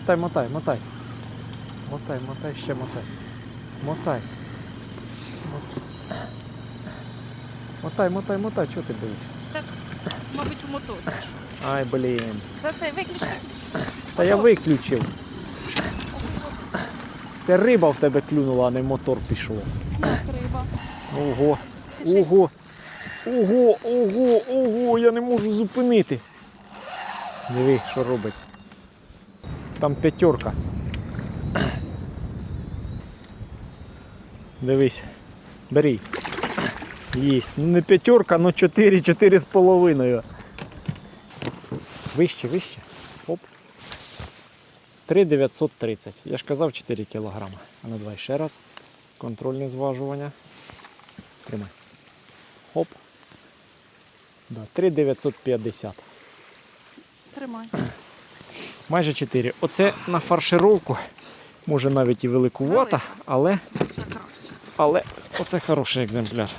Мотай, мотай, мотай. Мотай, мотай, ще мотай. Мотай. Мотай, мотай, мотай, чого ти боїшся? Так, мабуть, у мотор. Ай, блін. За це виключно. Та я виключив. Це риба в тебе клюнула, а не мотор пішов. Риба. Ого. Ого. Ого, ого, ого, я не можу зупинити. Диви, що робить. Там п'ятерка. Дивись. Бери. Єсть. Ну не п'ятерка, але 4, 4 з половиною. Вище, вище. Оп. 3,930. Я ж казав 4 кілограма. А ну давай ще раз. Контрольне зважування. Тримай. Хоп. Да, 3,950. Тримай. Майже 4. Оце на фаршировку. Може навіть і великувата, але, але оце хороший екземпляр.